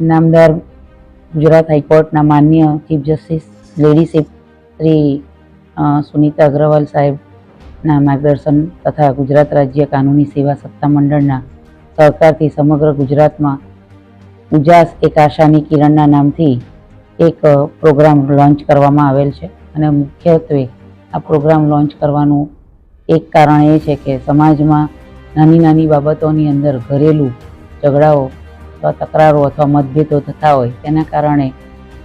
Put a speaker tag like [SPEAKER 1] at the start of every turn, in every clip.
[SPEAKER 1] નામદાર ગુજરાત હાઈકોર્ટના માન્ય chief justice ladyship Shri Sunita Agrawal સાહેબના માર્ગદર્શન તથા ગુજરાત રાજ્ય કાનૂની સેવા સત્તા મંડળના સહકારથી સમગ્ર ગુજરાતમાં ઉજાસ એક આશાની કિરણના નામથી એક પ્રોગ્રામ લોન્ચ કરવામાં આવેલ છે. અને મુખ્યત્વે આ પ્રોગ્રામ લોન્ચ કરવાનું એક કારણ એ છે કે સમાજમાં નાની નાની બાબતોની અંદર ઘરેલું ઝઘડાઓ અથવા તકરારો અથવા મતભેદો થતા હોય, તેના કારણે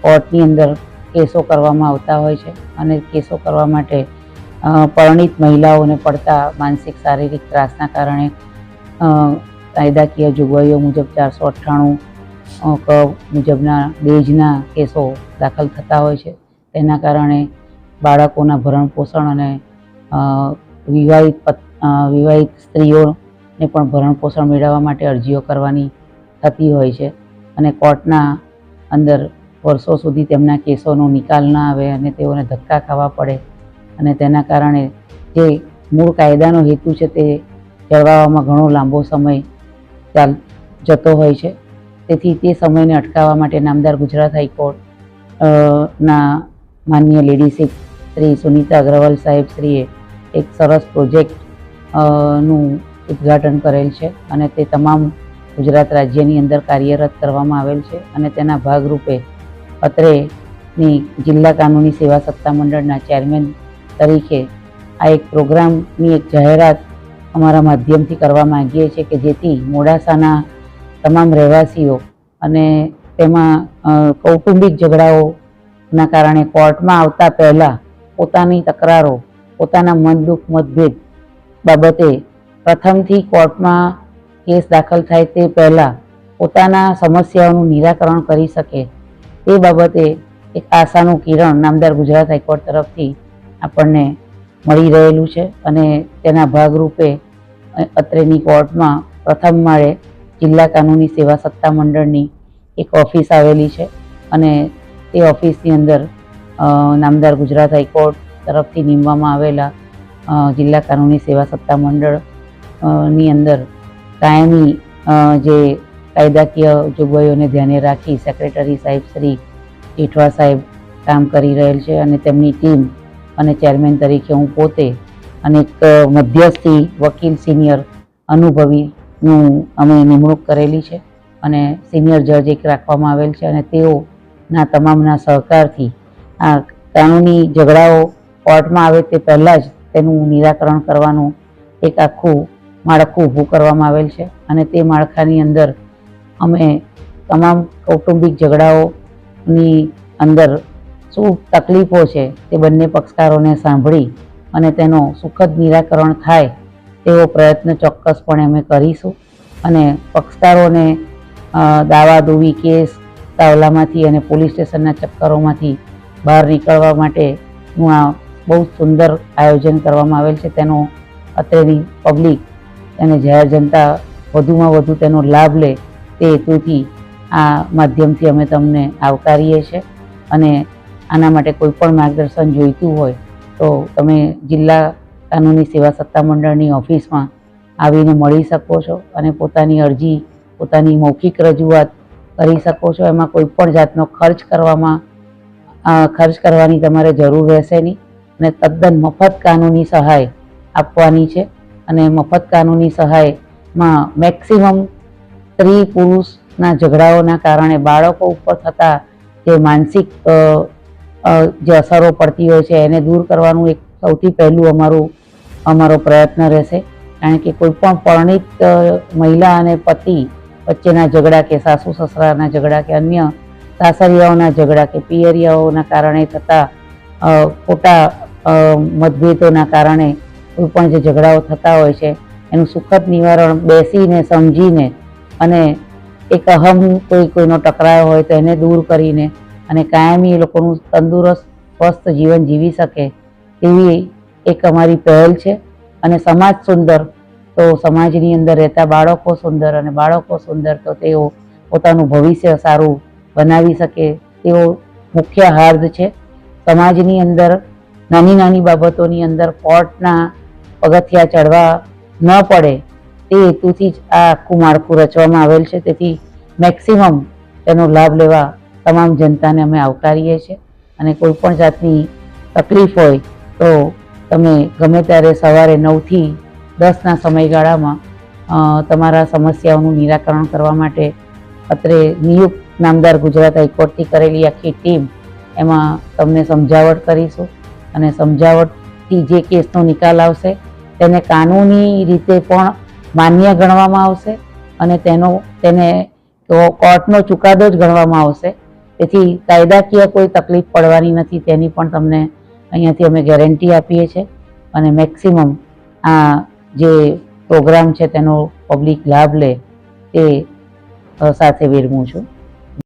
[SPEAKER 1] કોર્ટની અંદર કેસો કરવામાં આવતા હોય છે અને કેસો કરવા માટે પરણિત મહિલાઓને પડતા માનસિક શારીરિક ત્રાસના કારણે કાયદાકીય જોગવાઈઓ મુજબ ચારસો અઠ્ઠાણું ક, મુજબના બેજના કેસો દાખલ થતા હોય છે. તેના કારણે બાળકોના ભરણ પોષણ અને વિવાહિત વિવાહિત સ્ત્રીઓને પણ ભરણ પોષણ મેળવવા માટે અરજીઓ કરવાની થતી હોય છે અને કોર્ટના અંદર વર્ષો સુધી તેમના કેસોનો નિકાલ ના આવે અને તેઓને ધક્કા ખાવા પડે અને તેના કારણે જે મૂળ કાયદાનો હેતુ છે તે જળવાવામાં ઘણો લાંબો સમય ચાલ જતો હોય છે. તેથી તે સમયને અટકાવવા માટે નામદાર ગુજરાત હાઈકોર્ટ ના માન્ય લેડીશીપ શ્રી સુનીતા અગ્રવાલ સાહેબ શ્રીએ એક સરસ પ્રોજેક્ટનું ઉદ્ઘાટન કરેલ છે અને તે તમામ ગુજરાત રાજ્યની અંદર કાર્યરત કરવામાં આવેલ છે અને તેના ભાગરૂપે અત્રેની જિલ્લા કાનૂની સેવા સત્તા મંડળના ચેરમેન તરીકે આ એક પ્રોગ્રામની એક જાહેરાત અમારા માધ્યમથી કરવા માગીએ છીએ કે જેથી મોડાસાના તમામ રહેવાસીઓ અને તેમાં કૌટુંબિક ઝઘડાઓના કારણે કોર્ટમાં આવતા પહેલાં પોતાની તકરારો, પોતાના મન દુઃખ મતભેદ બાબતે પ્રથમથી કોર્ટમાં કેસ દાખલ થાય તે પહેલાં પોતાના સમસ્યાઓનું નિરાકરણ કરી શકે. તે બાબતે એક આશાનું કિરણ નામદાર ગુજરાત હાઈકોર્ટ તરફથી આપણને મળી રહેલું છે અને તેના ભાગરૂપે અત્રેની કોર્ટમાં પ્રથમ માળે જિલ્લા કાનૂની સેવા સત્તા મંડળની એક ઓફિસ આવેલી છે અને તે ઓફિસની અંદર નામદાર ગુજરાત હાઈકોર્ટ તરફથી નીમવામાં આવેલા જિલ્લા કાનૂની સેવા સત્તા મંડળની અંદર કાયમી જે કાયદાકીય જોગવાઈઓને ધ્યાને રાખી સેક્રેટરી સાહેબ શ્રી જેઠવા સાહેબ કામ કરી રહેલ છે અને તેમની ટીમ અને ચેરમેન તરીકે હું પોતે અને એક મધ્યસ્થી વકીલ સિનિયર અનુભવીનું અમે નિમણૂક કરેલી છે અને સિનિયર જજ એક રાખવામાં આવેલ છે અને તેઓના તમામના સહકારથી આ કાનૂની ઝઘડાઓ કોર્ટમાં આવે તે પહેલાં જ તેનું નિરાકરણ કરવાનું એક આખું માળખું ઊભું કરવામાં આવેલ છે અને તે માળખાની અંદર અમે તમામ કૌટુંબિક ઝઘડાઓની અંદર શું તકલીફો છે તે બંને પક્ષકારોને સાંભળી અને તેનો સુખદ નિરાકરણ થાય તેવો પ્રયત્ન ચોક્કસપણે અમે કરીશું. અને પક્ષકારોને દાવા, દુવી, કેસ, તાવલામાંથી અને પોલીસ સ્ટેશનના ચક્કરોમાંથી બહાર નીકળવા માટેનું આ બહુ સુંદર આયોજન કરવામાં આવેલ છે. તેનો અત્રેની પબ્લિક અને જાહેર જનતા વધુમાં વધુ તેનો લાભ લે તે હેતુથી આ માધ્યમથી અમે તમને આવકારીએ છીએ. અને આના માટે કોઈ પણ માર્ગદર્શન જોઈતું હોય તો તમે જિલ્લા કાનૂની સેવા સત્તા મંડળની ઓફિસમાં આવીને મળી શકો છો અને પોતાની અરજી, પોતાની મૌખિક રજૂઆત કરી શકો છો. એમાં કોઈ પણ જાતનો ખર્ચ કરવામાં ખર્ચ કરવાની તમારે જરૂર રહેશે નહીં. અને તદ્દન મફત કાનૂની સહાય આપવાની છે. અને મફત કાનૂની સહાયમાં મેક્સિમમ સ્ત્રી પુરુષના ઝઘડાઓના કારણે બાળકો ઉપર થતા જે માનસિક જે અસરો પડતી હોય છે, એને દૂર કરવાનું એક સૌથી પહેલું અમારું, અમારો પ્રયત્ન રહેશે. કારણ કે કોઈપણ પરણિત મહિલા અને પતિ વચ્ચેના ઝઘડા કે સાસુ સસરાના ઝઘડા કે અન્ય સાસરિયાઓના ઝઘડા કે પિયરિયાઓના કારણે થતા ખોટા મતભેદોના કારણે કોઈ પણ જે ઝઘડાઓ થતા હોય છે, એનું સુખદ નિવારણ બેસીને, સમજીને અને એક અહમ કોઈ કોઈનો ટકરાયો હોય તો એને દૂર કરીને અને કાયમી એ લોકોનું તંદુરસ્ત, સ્વસ્થ જીવન જીવી શકે એવી એક અમારી પહેલ છે. અને સમાજ સુંદર તો સમાજની અંદર રહેતા બાળકો સુંદર અને બાળકો સુંદર તો તેઓ પોતાનું ભવિષ્ય સારું બનાવી શકે તેવો મુખ્ય હાર્દ છે. સમાજની અંદર નાની નાની બાબતોની અંદર કોર્ટના પગથિયા ચડવા ન પડે તે હેતુથી જ આ આખું માળખું રચવામાં આવેલ છે. તેથી મેક્સિમમ તેનો લાભ લેવા તમામ જનતાને અમે આવકારીએ છીએ અને કોઈ પણ જાતની તકલીફ હોય તો તમે ગમે ત્યારે સવારે નવથી દસના સમયગાળામાં તમારા સમસ્યાઓનું નિરાકરણ કરવા માટે અત્રે નિયુક્ત નામદાર ગુજરાત હાઈકોર્ટથી કરેલી આખી ટીમ એમાં તમને સમજાવટ કરીશું અને સમજાવટથી જે કેસનો નિકાલ આવશે તેને કાનૂની રીતે પણ માન્ય ગણવામાં આવશે અને તેનો, તેને કોર્ટનો ચુકાદો જ ગણવામાં આવશે. તેથી કાયદાકીય કોઈ તકલીફ પડવાની નથી, તેની પણ તમને અહીંયાથી અમે ગેરંટી આપીએ છીએ. અને મેક્સિમમ આ જે પ્રોગ્રામ છે તેનો પબ્લિક લાભ લે તે સાથે વિરમું છું.